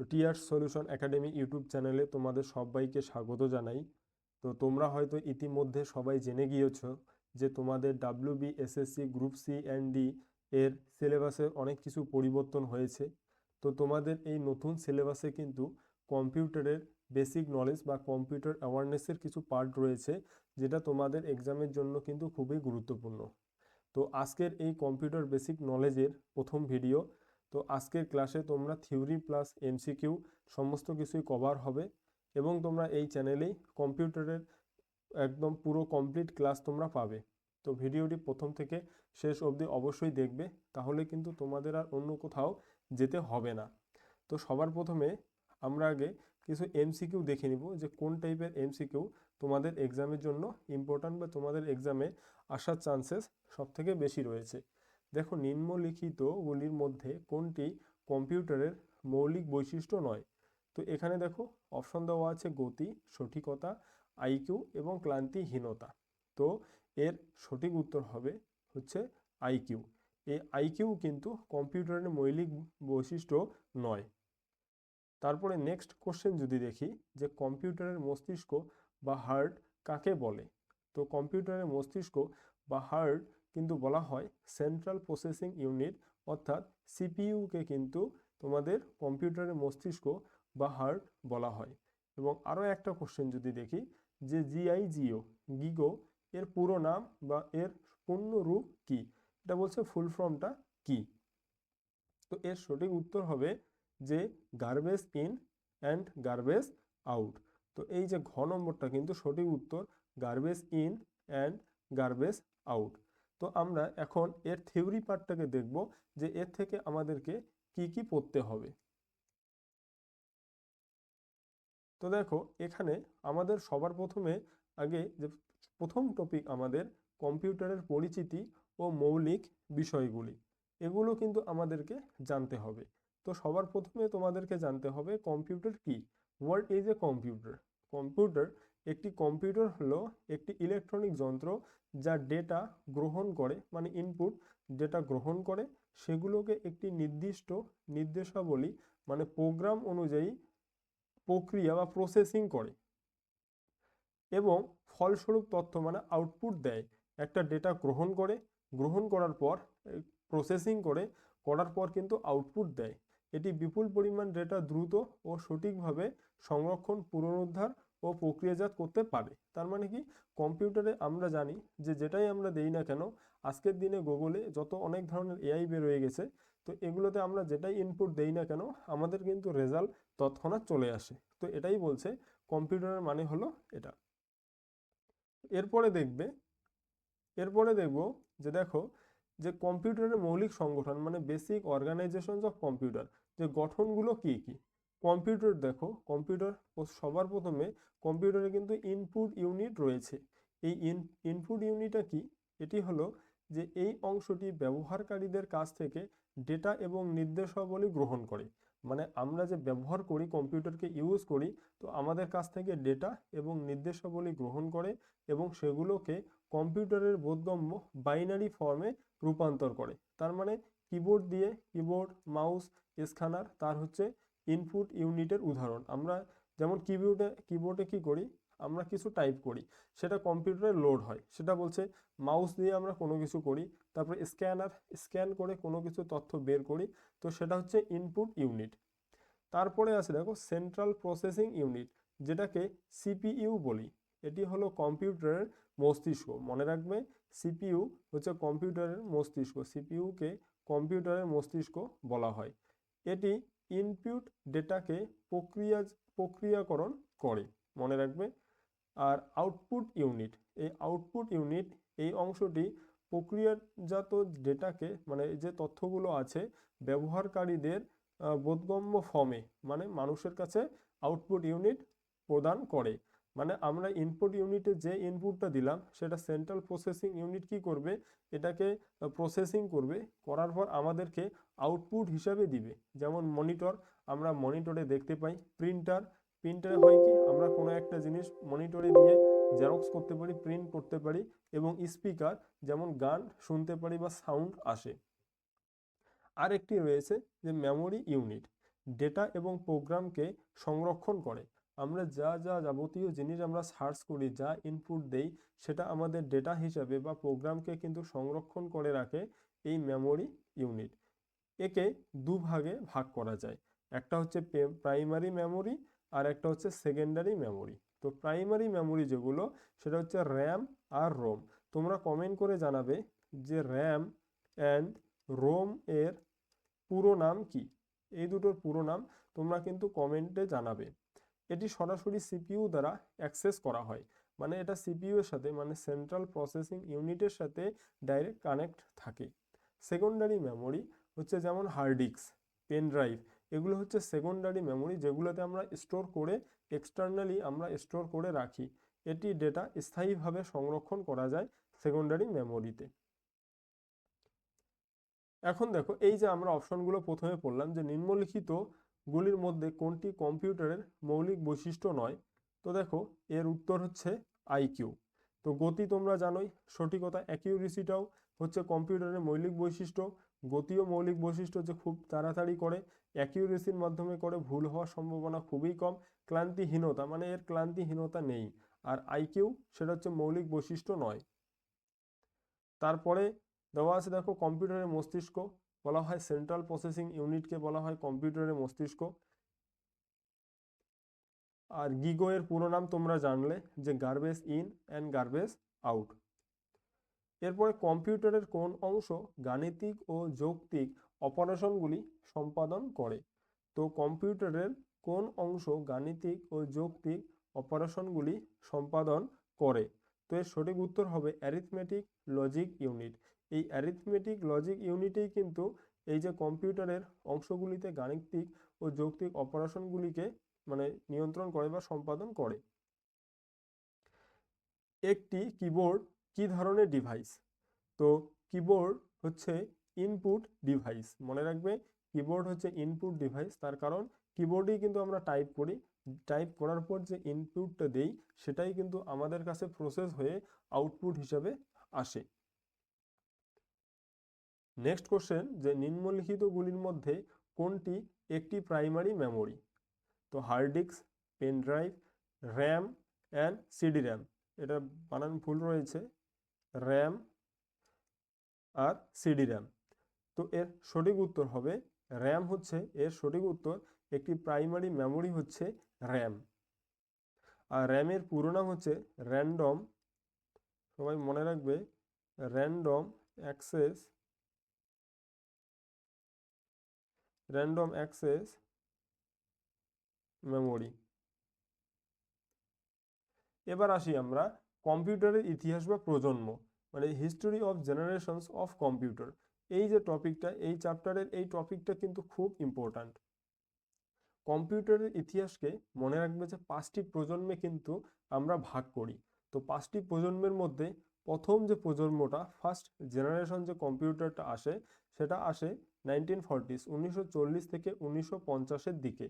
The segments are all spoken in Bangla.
তো টিআরস সলিউশন একাডেমি ইউটিউব চ্যানেলে তোমাদের সবাইকে স্বাগত জানাই। তো তোমরা হয়তো ইতিমধ্যে সবাই জেনে গিয়েছ যে তোমাদের W B SSC group C and D এর সিলেবাসে অনেক কিছু পরিবর্তন হয়েছে। তো তোমাদের এই নতুন সিলেবাসে কিন্তু কম্পিউটারের বেসিক নলেজ বা কম্পিউটার অ্যাওয়ারনেসের কিছু পার্ট রয়েছে, যেটা তোমাদের এক্সামের জন্য কিন্তু খুবই গুরুত্বপূর্ণ। তো আজকের এই কম্পিউটার বেসিক নলেজের প্রথম ভিডিও তো আজকের ক্লাসে তোমরা থিওরি প্লাস এমসিকিউ সমস্ত কিছুই কভার হবে এবং তোমরা এই চ্যানেলেই কম্পিউটারের একদম পুরো কমপ্লিট ক্লাস তোমরা পাবে। তো ভিডিওটি প্রথম থেকে শেষ অবধি অবশ্যই দেখবে, তাহলে কিন্তু তোমাদের আর অন্য কোথাও যেতে হবে না। তো সবার প্রথমে আমরা আগে কিছু এমসিকিউ দেখে নিব যে কোন টাইপের এমসিকিউ তোমাদের এক্সামের জন্য ইম্পর্ট্যান্ট বা তোমাদের এক্সামে আসার চান্সেস সবথেকে বেশি রয়েছে। দেখো নিম্নলিখিতগুলির মধ্যে কোনটি কম্পিউটারের মৌলিক বৈশিষ্ট্য নয়? তো এখানে দেখো অপশন দেওয়া আছে গতি, সঠিকতা আইকিউ এবং ক্লান্তিহীনতা। তো এর সঠিক উত্তর হবে হচ্ছে আইকিউ এই আইকিউ কিন্তু কম্পিউটারের মৌলিক বৈশিষ্ট্য নয়। তারপরে নেক্সট কোশ্চেন যদি দেখি যে কম্পিউটারের মস্তিষ্ক বা হার্ট কাকে বলে? তো কম্পিউটারের মস্তিষ্ক বা হার্ট কিন্তু বলা হয় সেন্ট্রাল প্রসেসিং ইউনিট অর্থাৎ সিপিইউকে কিন্তু তোমাদের কম্পিউটারের মস্তিষ্ক বা হার্ট বলা হয়। এবং আরও একটা কোশ্চেন যদি দেখি, যে জিআইজিও গিগো এর পুরো নাম বা এর পূর্ণ রূপ কি? এটা বলছে ফুল ফর্মটা কি? তো এর সঠিক উত্তর হবে যে garbage in and garbage out তো এই যে ঘ নম্বরটা কিন্তু সঠিক উত্তর garbage in and garbage out তো আমরা এখন এর থিওরি পার্টটাকে দেখব যে এর থেকে আমাদেরকে কি কি পড়তে হবে। তো দেখো, এখানে আমাদের সবার প্রথমে আগে যে প্রথম টপিক আমাদের কম্পিউটারের পরিচিতি ও মৌলিক বিষয়গুলি, এগুলো কিন্তু আমাদেরকে জানতে হবে। তো সবার প্রথমে তোমাদেরকে জানতে হবে কম্পিউটার কি? What is a computer computer একটি কম্পিউটার হলো একটি ইলেকট্রনিক যন্ত্র যা ডেটা গ্রহণ করে মানে ইনপুট ডেটা গ্রহণ করে। সেগুলোকে একটি নির্দিষ্ট নির্দেশাবলী মানে প্রোগ্রাম অনুযায়ী প্রক্রিয়া বা প্রসেসিং করে এবং ফলস্বরূপ তথ্য মানে আউটপুট দেয়। একটা ডেটা গ্রহণ করে, গ্রহণ করার পর প্রসেসিং করে, করার পর কিন্তু আউটপুট দেয়। এটি বিপুল পরিমাণ ডেটা দ্রুত ও সঠিকভাবে সংরক্ষণ, পুনরুদ্ধার ও প্রক্রিয়াজাত করতে পারে। তার মানে কি? কম্পিউটারে আমরা জানি যে যেটাই আমরা দেই না কেন, আজকের দিনে গুগলে যত অনেক ধরনের এআই বেরোয় গেছে, তো এগুলোতে আমরা যেটাই ইনপুট দেই না কেন, আমাদের কিন্তু রেজাল্ট তৎক্ষণাৎ চলে আসে। তো এটাই বলছে কম্পিউটারের মানে হলো এটা। এরপরে দেখবে, এরপরে দেখব যে দেখো যে কম্পিউটারের মৌলিক সংগঠন মানে বেসিক অর্গানাইজেশনস অফ কম্পিউটার যে গঠনগুলো কি কি? কম্পিউটার দেখো, কম্পিউটার সবার প্রথমে কম্পিউটারে কিন্তু ইনপুট ইউনিট রয়েছে। এই ইনপুট ইউনিটটা কি? এটি হলো যে এই অংশটি ব্যবহারকারীদের কাছ থেকে ডেটা এবং নির্দেশাবলী গ্রহণ করে। মানে আমরা যে ব্যবহার করি, কম্পিউটারকে ইউজ করি, তো আমাদের কাছ থেকে ডেটা এবং নির্দেশাবলী গ্রহণ করে এবং সেগুলোকে কম্পিউটারের বোধগম্য বাইনারি ফর্মে রূপান্তর করে। তার মানে কিবোর্ড দিয়ে কিবোর্ড মাউস স্ক্যানার তার হচ্ছে ইনপুট ইউনিটের উদাহরণ। আমরা যেমন কিবোর্ডে কিবোর্ডে কি করি? আমরা কিছু টাইপ করি। সেটা কম্পিউটারে লোড হয়। সেটা বলছে মাউস দিয়ে আমরা কোনো কিছু করি, তারপরে স্ক্যানার স্ক্যান করে কোনো কিছু তথ্য বের করি। তো সেটা হচ্ছে ইনপুট ইউনিট তারপরে আছে দেখো সেন্ট্রাল প্রসেসিং ইউনিট যেটাকে সিপিইউ বলি। এটি হলো কম্পিউটারের মস্তিষ্ক। মনে রাখবে সিপিইউ হচ্ছে কম্পিউটারের মস্তিষ্ক। সিপিইউকে কম্পিউটারের মস্তিষ্ক বলা হয়। এটি ইনপুট ডেটাকে প্রক্রিয়া প্রক্রিয়াকরণ করে, মনে রাখবে। আর আউটপুট ইউনিট এই আউটপুট ইউনিট এই অংশটি প্রক্রিয়াজাত ডেটাকে মানে যে তথ্যগুলো আছে, ব্যবহারকারীদের বোধগম্য ফর্মে মানে মানুষের কাছে আউটপুট ইউনিট প্রদান করে। মানে আমরা ইনপুট ইউনিটে যে ইনপুটটা দিলাম, সেটা সেন্ট্রাল প্রসেসিং ইউনিট কি করবে? এটাকে প্রসেসিং করবে, করার পর আমাদেরকে আউটপুট হিসাবে দিবে। যেমন মনিটর আমরা মনিটরে দেখতে পাই প্রিন্টার প্রিন্টারে হয় কি, আমরা কোনো একটা জিনিস মনিটরে দিয়ে জেরক্স করতে পারি প্রিন্ট করতে পারি এবং স্পিকার যেমন গান শুনতে পারি বা সাউন্ড আসে। আরেকটি রয়েছে যে মেমোরি ইউনিট ডেটা এবং প্রোগ্রামকে সংরক্ষণ করে। আমরা যা যা যাবতীয় জিনিস আমরা সার্চ করি, যা ইনপুট দেই, সেটা আমাদের ডেটা হিসাবে বা প্রোগ্রামকে কিন্তু সংরক্ষণ করে রাখে এই মেমোরি ইউনিট একে দুভাগে ভাগ করা যায়। একটা হচ্ছে প্রাইমারি মেমোরি আর একটা হচ্ছে সেকেন্ডারি মেমোরি তো প্রাইমারি মেমোরি যেগুলো, সেটা হচ্ছে র্যাম আর রোম তোমরা কমেন্ট করে জানাবে যে র্যাম অ্যান্ড রোম এর পুরো নাম কি? এই দুটোর পুরো নাম তোমরা কিন্তু কমেন্টে জানাবে। এটি সরাসরি সিপিইউ দ্বারা অ্যাক্সেস করা হয়। মানে এটা সিপিইউ এর সাথে মানে সেন্ট্রাল প্রসেসিং ইউনিটের সাথে ডাইরেক্ট কানেক্ট থাকে। সেকেন্ডারি মেমোরি হচ্ছে যেমন হার্ড ডিস্ক, পেন ড্রাইভ, এগুলো হচ্ছে সেকেন্ডারি মেমোরি যেগুলোতে আমরা স্টোর করে এক্সটার্নালি আমরা স্টোর করে রাখি। এটি ডেটা স্থায়ীভাবে সংরক্ষণ করা যায় সেকেন্ডারি মেমোরিতে। এখন দেখো, এই যে আমরা অপশনগুলো প্রথমে পড়লাম যে নিম্নলিখিত গুলির মধ্যে কোনটি কম্পিউটারের মৌলিক বৈশিষ্ট্য নয়? তো দেখো, এর উত্তর হচ্ছে আইকিউ তো গতি তোমরা জানোই সঠিকতা অ্যাকিউরেসিটাও হচ্ছে কম্পিউটারের মৌলিক বৈশিষ্ট্য। গতিও মৌলিক বৈশিষ্ট্য যে খুব তাড়াতাড়ি করে, অ্যাকিউরেসির মাধ্যমে করে ভুল হওয়ার সম্ভাবনা খুবই কম, ক্লান্তিহীনতা মানে এর ক্লান্তিহীনতা নেই। আর আইকিউ সেটা হচ্ছে মৌলিক বৈশিষ্ট্য নয়। তারপরে দেওয়া আছে দেখো কম্পিউটারের মস্তিষ্ক বলা হয় সেন্ট্রাল প্রসেসিং ইউনিটকে বলা হয় কম্পিউটারের মস্তিষ্ক। আর গিগো এর পুরো নাম তোমরা জানলে যে garbage in and garbage out এরপরে কম্পিউটারের কোন অংশ গাণিতিক ও যৌক্তিক অপারেশনগুলি সম্পাদন করে? তো কম্পিউটারের কোন অংশ গাণিতিক ও যৌক্তিক অপারেশনগুলি সম্পাদন করে? তো এর সঠিক উত্তর হবে অ্যারিথমেটিক লজিক ইউনিট এই অ্যারিথমেটিক লজিক ইউনিটেই কিন্তু এই যে কম্পিউটারের অংশগুলিতে গাণিতিক ও যৌক্তিক অপারেশনগুলিকে মানে নিয়ন্ত্রণ করে বা সম্পাদন করে। একটি কিবোর্ড কি ধরনের ডিভাইস তো কিবোর্ড হচ্ছে ইনপুট ডিভাইস মনে রাখবে কিবোর্ড হচ্ছে ইনপুট ডিভাইস তার কারণ কিবোর্ডেই কিন্তু আমরা টাইপ করি। টাইপ করার পর যে ইনপুটটা দেই, সেটাই কিন্তু আমাদের কাছে প্রসেস হয়ে আউটপুট হিসাবে আসে। নেক্সট কোশ্চেন যে নিম্নলিখিতগুলির মধ্যে কোনটি একটি প্রাইমারি মেমোরি তো hard disk pen drive RAM and CD RAM এটা বানান ভুল রয়েছে। র্যাম আর সিডি র্যাম তো এর সঠিক উত্তর হবে র্যাম হচ্ছে, এর সঠিক উত্তর, একটি প্রাইমারি মেমোরি হচ্ছে র্যাম আর র্যামের পুরো নাম হচ্ছে র্যান্ডম সবাই মনে রাখবে random access random access memory এবার আসি আমরা কম্পিউটারের ইতিহাস বা প্রজন্ম মানে history of generations of computer এই যে টপিকটা, এই চ্যাপ্টারের এই টপিকটা কিন্তু খুব ইম্পর্ট্যান্ট কম্পিউটারের ইতিহাসকে মনে রাখবে যে পাঁচটি প্রজন্মে কিন্তু আমরা ভাগ করি। তো পাঁচটি প্রজন্মের মধ্যে প্রথম যে প্রজন্মটা ফার্স্ট জেনারেশন যে কম্পিউটারটা আসে, সেটা আসে নাইনটিন ফর্টিস উনিশশো চল্লিশ থেকে উনিশশো পঞ্চাশের দিকে।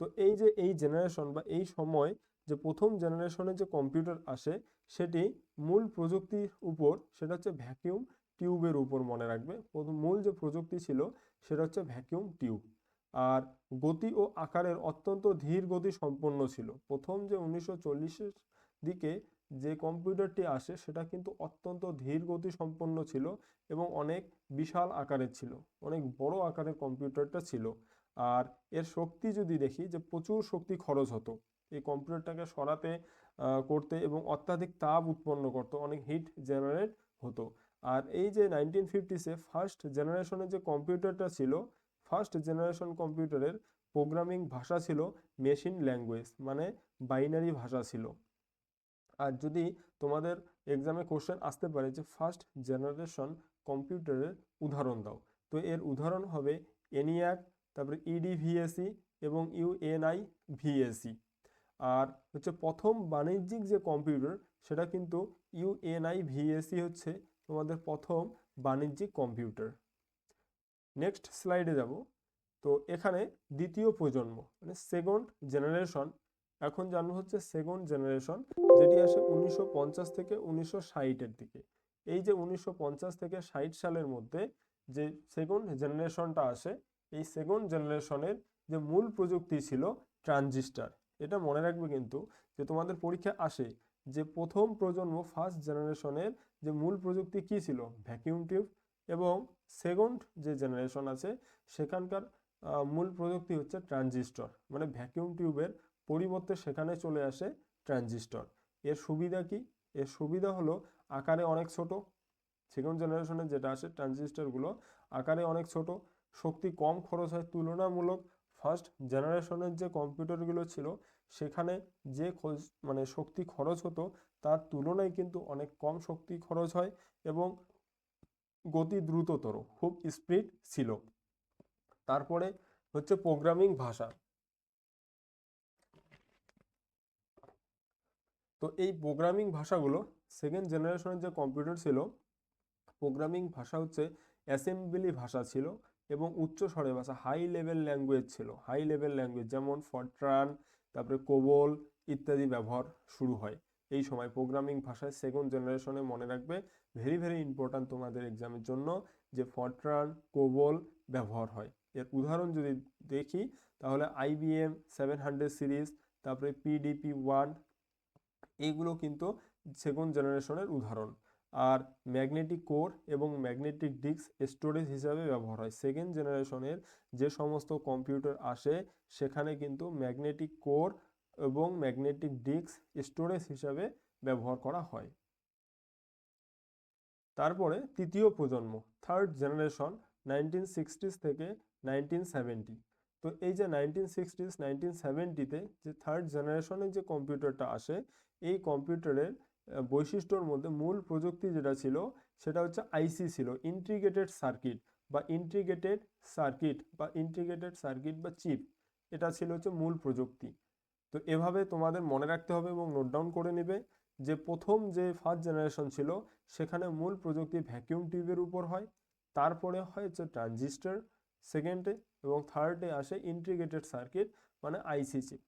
তো এই যে এই জেনারেশন বা এই সময় যে প্রথম জেনারেশনের যে কম্পিউটার আসে, সেটি মূল প্রযুক্তির উপর, সেটা হচ্ছে ভ্যাকিউম টিউবের উপর মনে রাখবে। প্রথম মূল যে প্রযুক্তি ছিল, সেটা হচ্ছে ভ্যাকিউম টিউব আর গতি ও আকারের অত্যন্ত ধীর গতি সম্পন্ন ছিল। প্রথম যে উনিশশো দিকে যে কম্পিউটারটি আসে সেটা কিন্তু অত্যন্ত ধীর গতি সম্পন্ন ছিল এবং অনেক বিশাল আকারের ছিল, অনেক বড় আকারের কম্পিউটারটা ছিল। আর এর শক্তি যদি দেখি যে প্রচুর শক্তি খরচ হতো, এই কম্পিউটারটাকে সরাতে করতে এবং অত্যাধিক তাপ উৎপন্ন করতো, অনেক হিট জেনারেট হতো। আর এই যে নাইনটিন ফিফটিসে ফার্স্ট জেনারেশনের যে কম্পিউটারটা ছিল, ফার্স্ট জেনারেশন কম্পিউটারের প্রোগ্রামিং ভাষা ছিল মেশিন ল্যাঙ্গুয়েজ মানে বাইনারি ভাষা ছিল। আর যদি তোমাদের এক্সামে কোশ্চেন আসতে পারে যে ফার্স্ট জেনারেশন কম্পিউটারের উদাহরণ দাও। তো এর উদাহরণ হবে এনিয়াক তারপরে ইডিভিএসি এবং ইউএনআই ভিএসি আর হচ্ছে প্রথম বাণিজ্যিক যে কম্পিউটার সেটা কিন্তু ইউএনআই ভিএসি হচ্ছে তোমাদের প্রথম বাণিজ্যিক কম্পিউটার নেক্সট স্লাইডে যাব। তো এখানে দ্বিতীয় প্রজন্ম মানে সেকেন্ড জেনারেশন এখন জানব হচ্ছে সেকেন্ড জেনারেশন যেটি আসে উনিশশো পঞ্চাশ থেকে উনিশশো ষাটের দিকে। এই যে উনিশশো পঞ্চাশ থেকে ষাট সালের মধ্যে যে সেকেন্ড জেনারেশনটা আসে, এই সেকেন্ড জেনারেশনের যে মূল প্রযুক্তি ছিল ট্রানজিস্টার এটা মনে রাখবে কিন্তু যে তোমাদের পরীক্ষায় আসে যে প্রথম প্রজন্ম ফার্স্ট জেনারেশনের যে মূল প্রযুক্তি কি ছিল? ভ্যাকিউম টিউব এবং সেকেন্ড যে জেনারেশন আছে, সেখানকার মূল প্রযুক্তি হচ্ছে ট্রানজিস্টর মানে ভ্যাকিউম টিউবের পরিবর্তে সেখানে চলে আসে ট্রানজিস্টর। এর সুবিধা কি? এর সুবিধা হলো আকারে অনেক ছোট। সেকেন্ড জেনারেশনের যেটা আসে ট্রানজিস্টরগুলো আকারে অনেক ছোট। শক্তি কম খরচ হয় তুলনামূলক ফার্স্ট জেনারেশনের যে কম্পিউটারগুলো ছিল, সেখানে যে মানে শক্তি খরচ হতো, তার তুলনায় কিন্তু অনেক কম শক্তি খরচ হয় এবং গতি দ্রুততর, খুব স্পিড ছিল। তারপরে হচ্ছে প্রোগ্রামিং ভাষা। তো এই প্রোগ্রামিং ভাষাগুলো সেকেন্ড জেনারেশনের যে কম্পিউটার ছিল প্রোগ্রামিং ভাষা হচ্ছে অ্যাসেম্বলি ভাষা ছিল এবং উচ্চ স্বরে ভাষা হাই লেভেল ল্যাঙ্গুয়েজ ছিল। হাই লেভেল ল্যাঙ্গুয়েজ যেমন ফরট্রান তারপরে কোবল ইত্যাদি ব্যবহার শুরু হয়। এই সময় প্রোগ্রামিং ভাষায় সেকেন্ড জেনারেশনে মনে রাখবে ভেরি ভেরি ইম্পর্ট্যান্ট তোমাদের এক্সামের জন্য যে ফরট্রান কোবল ব্যবহার হয়। এর উদাহরণ যদি দেখি, তাহলে আইবিএম সেভেন হান্ড্রেড সিরিজ তারপরে পিডিপি ওয়ান এইগুলো কিন্তু সেকেন্ড জেনারেশনের উদাহরণ। আর ম্যাগনেটিক কোর এবং ম্যাগনেটিক ডিস্ক স্টোরেজ হিসাবে ব্যবহার হয়। সেকেন্ড জেনারেশনের যে সমস্ত কম্পিউটার আসে, সেখানে কিন্তু ম্যাগনেটিক কোর এবং ম্যাগনেটিক ডিস্ক স্টোরেজ হিসাবে ব্যবহার করা হয়। তারপরে তৃতীয় প্রজন্ম থার্ড জেনারেশন নাইনটিন সিক্সটিস থেকে নাইনটিন তো এই যে নাইনটিন সিক্সটিস নাইনটিন সেভেন্টিতে যে থার্ড জেনারেশনের যে কম্পিউটারটা আসে, এই কম্পিউটারের বৈশিষ্ট্যর মধ্যে মূল প্রযুক্তি যেটা ছিল, সেটা হচ্ছে আইসি ছিল ইন্টিগ্রেটেড সার্কিট বা ইন্টিগ্রেটেড সার্কিট বা ইন্টিগ্রেটেড সার্কিট বা চিপ এটা ছিল হচ্ছে মূল প্রযুক্তি। তো এভাবে তোমাদের মনে রাখতে হবে এবং নোট ডাউন করে নেবে যে প্রথম যে ফার্স্ট জেনারেশন ছিল, সেখানে মূল প্রযুক্তি ভ্যাকিউম টিউবের উপর হয়, তারপরে হয় হচ্ছে ট্রানজিস্টার সেকেন্ডে এবং থার্ডে আসে ইন্টিগ্রেটেড সার্কিট মানে আইসি চিপ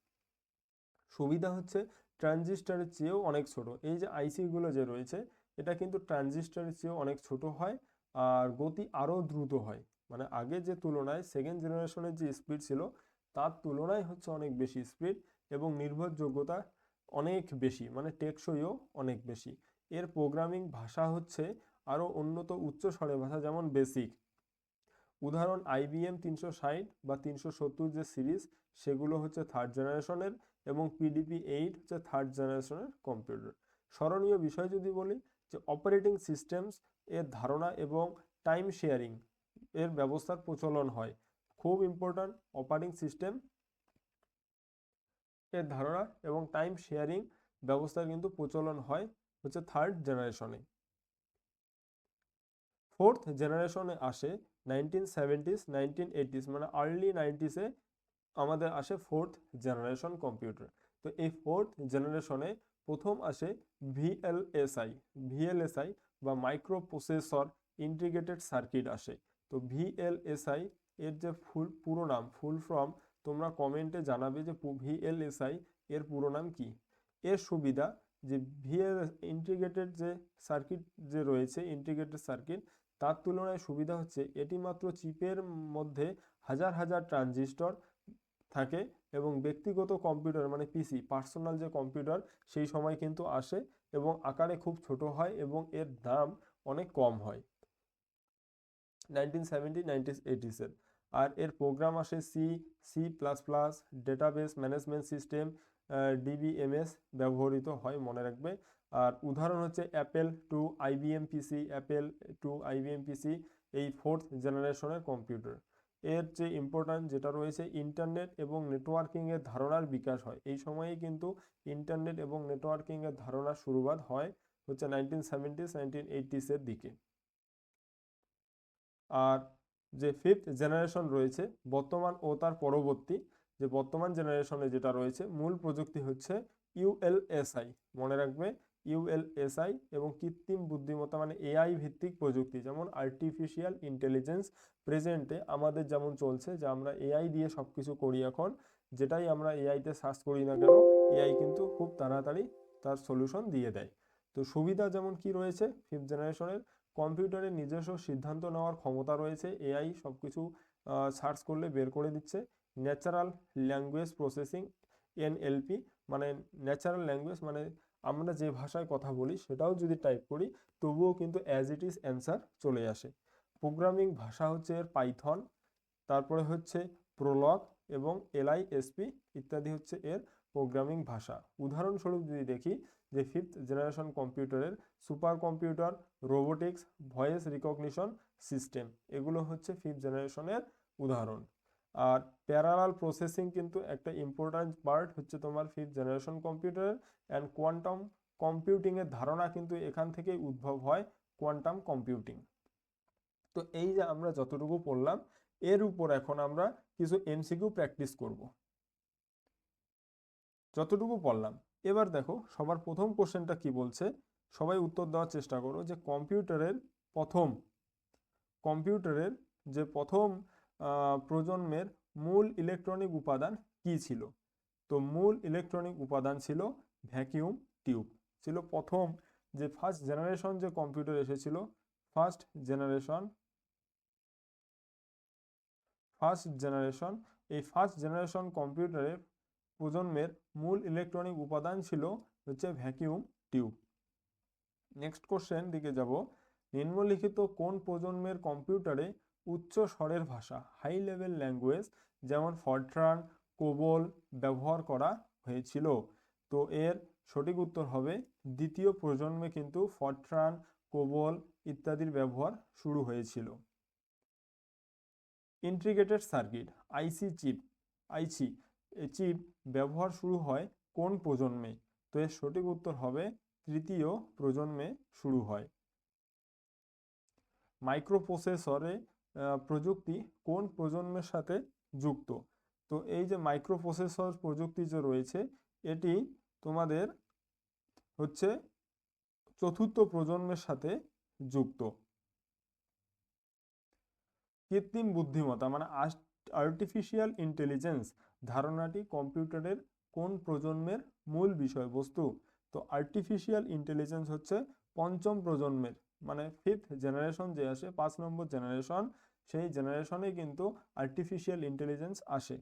সুবিধা হচ্ছে ট্রানজিস্টারের চেয়েও অনেক ছোট। এই যে আইসিগুলো যে রয়েছে, এটা কিন্তু ট্রানজিস্টারের চেয়েও অনেক ছোট হয় আর গতি আরও দ্রুত হয়। মানে আগে যে তুলনায় সেকেন্ড জেনারেশনের যে স্পিড ছিল, তার তুলনায় হচ্ছে অনেক বেশি স্পিড এবং নির্ভরযোগ্যতা অনেক বেশি মানে টেকসইও অনেক বেশি। এর প্রোগ্রামিং ভাষা হচ্ছে আরও উন্নত উচ্চ স্বরে ভাষা যেমন বেসিক উদাহরণ আইবিএম তিনশো ষাট বা তিনশো সত্তর যে সিরিজ, সেগুলো হচ্ছে থার্ড জেনারেশনের এবং পিডিপি এইট হচ্ছে থার্ড জেনারেশনের কম্পিউটার স্মরণীয় বিষয় যদি বলি, যে অপারেটিং সিস্টেমস এর ধারণা এবং টাইম শেয়ারিং এর ব্যবস্থার প্রচলন হয়। খুব ইম্পর্ট্যান্ট অপারেটিং সিস্টেম এর ধারণা এবং টাইম শেয়ারিং ব্যবস্থার কিন্তু প্রচলন হয় হচ্ছে থার্ড জেনারেশনে ফোর্থ জেনারেশনে আসে নাইনটিন সেভেন্টিস, নাইনটিন এইটিস মানে আর্লি নাইনটিসে আমাদের আসে ফোর্থ জেনারেশন কম্পিউটার তো এই ফোর্থ জেনারেশনে প্রথম আসে ভিএলএসআই ভিএলএসআই বা মাইক্রো প্রসেসর ইন্টিগ্রেটেড সার্কিট আসে। তো ভিএলএসআই এর যে ফুল পুরো নাম ফুল ফর্ম তোমরা কমেন্টে জানাবে যে ভিএলএসআই এর পুরো নাম কি? এর সুবিধা যে ভিএল ইন্টিগ্রেটেড যে সার্কিট যে রয়েছে ইন্টিগ্রেটেড সার্কিট তার তুলনায় সুবিধা হচ্ছে এটি মাত্র চিপের মধ্যে হাজার হাজার ট্রানজিস্টর থাকে এবং ব্যক্তিগত কম্পিউটার মানে পিসি, পার্সোনাল যে কম্পিউটার সেই সময় কিন্তু আসে এবং আকারে খুব ছোট হয় এবং এর দাম অনেক কম হয়। নাইনটিন সেভেন্টি, নাইনটিন এইটিসের। আর এর প্রোগ্রাম আসে C C plus plus database management system DBMS ব্যবহৃত হয়, মনে রাখবে। আর উদাহরণ হচ্ছে Apple two IBM PC Apple two IBM PC এই ফোর্থ জেনারেশনের কম্পিউটার এর যে ইম্পর্ট্যান্ট যেটা রয়েছে ইন্টারনেট এবং নেটওয়ার্কিংয়ের ধারণার বিকাশ হয়। এই সময়েই কিন্তু ইন্টারনেট এবং নেটওয়ার্কিংয়ের ধারণার শুরুবাত হয় হচ্ছে নাইনটিন সেভেন্টিস নাইনটিন এইটিসের দিকে। আর যে ফিফথ জেনারেশন রয়েছে, বর্তমান ও তার পরবর্তী, যে বর্তমান জেনারেশনে যেটা রয়েছে, মূল প্রযুক্তি হচ্ছে ইউএলএসআই মনে রাখবে ইউএলএসআই এবং কৃত্রিম বুদ্ধিমত্তা মানে এআই ভিত্তিক প্রযুক্তি, যেমন আর্টিফিশিয়াল ইন্টেলিজেন্স প্রেজেন্টে আমাদের যেমন চলছে যে আমরা এআই দিয়ে সব কিছু করি এখন, যেটাই আমরা এআইতে সার্চ করি না কেন এআই কিন্তু খুব তাড়াতাড়ি তার সলিউশন দিয়ে দেয়। তো সুবিধা যেমন কি রয়েছে ফিফথ জেনারেশনের কম্পিউটারের নিজস্ব সিদ্ধান্ত নেওয়ার ক্ষমতা রয়েছে এআই সব কিছু সার্চ করলে বের করে দিচ্ছে। ন্যাচারাল ল্যাঙ্গুয়েজ প্রসেসিং এনএলপি মানে ন্যাচারাল ল্যাঙ্গুয়েজ মানে আমরা যে ভাষায় কথা বলি সেটাও যদি টাইপ করি, তবুও কিন্তু অ্যাজ ইট ইজ অ্যান্সার চলে আসে। প্রোগ্রামিং ভাষা হচ্ছে এর পাইথন তারপরে হচ্ছে প্রলগ এবং এলআইএসপি ইত্যাদি হচ্ছে এর প্রোগ্রামিং ভাষা। উদাহরণস্বরূপ যদি দেখি যে ফিফথ জেনারেশন কম্পিউটারের super computer robotics voice recognition system এগুলো হচ্ছে ফিফথ জেনারেশনের উদাহরণ। আর প্যারালাল প্রসেসিং কিন্তু একটা ইম্পর্ট্যান্ট পার্ট হচ্ছে তোমার ফিফথ জেনারেশন কম্পিউটারের অ্যান্ড কোয়ান্টাম কম্পিউটিংয়ের ধারণা কিন্তু এখান থেকেই উদ্ভব হয় কোয়ান্টাম কম্পিউটিং তো এই যে আমরা যতটুকু পড়লাম, এর উপর এখন আমরা কিছু এমসিকিউ প্র্যাকটিস করব। যতটুকু পড়লাম, এবার দেখো সবার প্রথম কোশ্চেনটা কি বলছে? সবাই উত্তর দেওয়ার চেষ্টা করো যে কম্পিউটারের প্রথম কম্পিউটারের যে প্রথম প্রজন্মের মূল ইলেকট্রনিক উপাদান কি ছিল? তো মূল ইলেকট্রনিক উপাদান ছিল ভ্যাকিউম টিউব ছিল প্রথম যে ফার্স্ট জেনারেশন যে কম্পিউটার এসেছিল ফার্স্ট জেনারেশন ফার্স্ট জেনারেশন এই ফার্স্ট জেনারেশন কম্পিউটারের প্রজন্মের মূল ইলেকট্রনিক উপাদান ছিল হচ্ছে ভ্যাকিউম টিউব নেক্সট কোশ্চেন দিকে যাব। নিম্নলিখিত কোন প্রজন্মের কম্পিউটারে উচ্চ স্বরের ভাষা হাই লেভেল ল্যাঙ্গুয়েজ যেমন ফরট্রান কোবল ব্যবহার করা হয়েছিল। তো এর সঠিক উত্তর হবে, দ্বিতীয় প্রজন্মে কিন্তু ফরট্রান কোবল ইত্যাদির ব্যবহার শুরু হয়েছিল। Integrated circuit IC chip IC chip ব্যবহার শুরু হয় কোন প্রজন্মে? তো এর সঠিক উত্তর হবে, তৃতীয় প্রজন্মে শুরু হয়। মাইক্রোপ্রসেসরে প্রযুক্তি কোন প্রজন্মের সাথে যুক্ত? তো এই যে মাইক্রোপ্রসেসর প্রযুক্তি যে রয়েছে, এটি তোমাদের হচ্ছে চতুর্থ প্রজন্মের সাথে যুক্ত। কৃত্রিম বুদ্ধিমত্তা মানে আর্টিফিশিয়াল ইন্টেলিজেন্স ধারণাটি কম্পিউটারের কোন প্রজন্মের মূল বিষয়বস্তু? তো আর্টিফিশিয়াল ইন্টেলিজেন্স হচ্ছে পঞ্চম প্রজন্মের মানে ফিফথ জেনারেশন যে আসে, পাঁচ নম্বর জেনারেশন সেই জেনারেশনে কিন্তু আর্টিফিশিয়াল ইন্টেলিজেন্স আসে।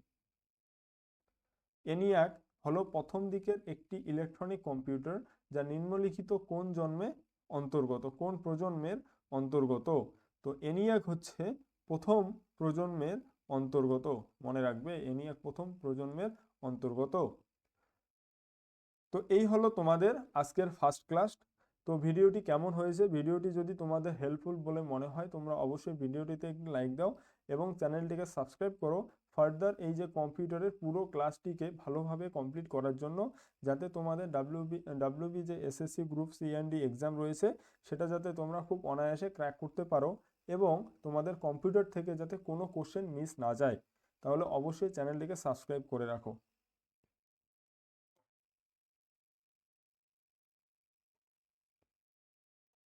এনিয়াক হলো প্রথম দিকের একটি ইলেকট্রনিক কম্পিউটার যা নিম্নলিখিত কোন জন্মে অন্তর্গত, কোন প্রজন্মের অন্তর্গত। তো এনিয়াক হচ্ছে প্রথম প্রজন্মের অন্তর্গত, মনে রাখবে এনিয়াক প্রথম প্রজন্মের অন্তর্গত। তো এই হলো তোমাদের আজকের ফার্স্ট ক্লাস তো ভিডিওটি কেমন হয়েছে? ভিডিওটি যদি তোমাদের হেল্পফুল বলে মনে হয়, তোমরা অবশ্যই ভিডিওটিতে একটি লাইক দাও এবং চ্যানেলটিকে সাবস্ক্রাইব করো ফার্দার এই যে কম্পিউটারের পুরো ক্লাসটিকে ভালোভাবে কমপ্লিট করার জন্য, যাতে তোমাদের ডাব্লিউবি ডাব্লিউবি যে এসএসসি গ্রুপ সিএনডি এক্সাম রয়েছে, সেটা যাতে তোমরা খুব অনায়াসে ক্র্যাক করতে পারো এবং তোমাদের কম্পিউটার থেকে যাতে কোনো কোশ্চেন মিস না যায়। তাহলে অবশ্যই চ্যানেলটিকে সাবস্ক্রাইব করে রাখো।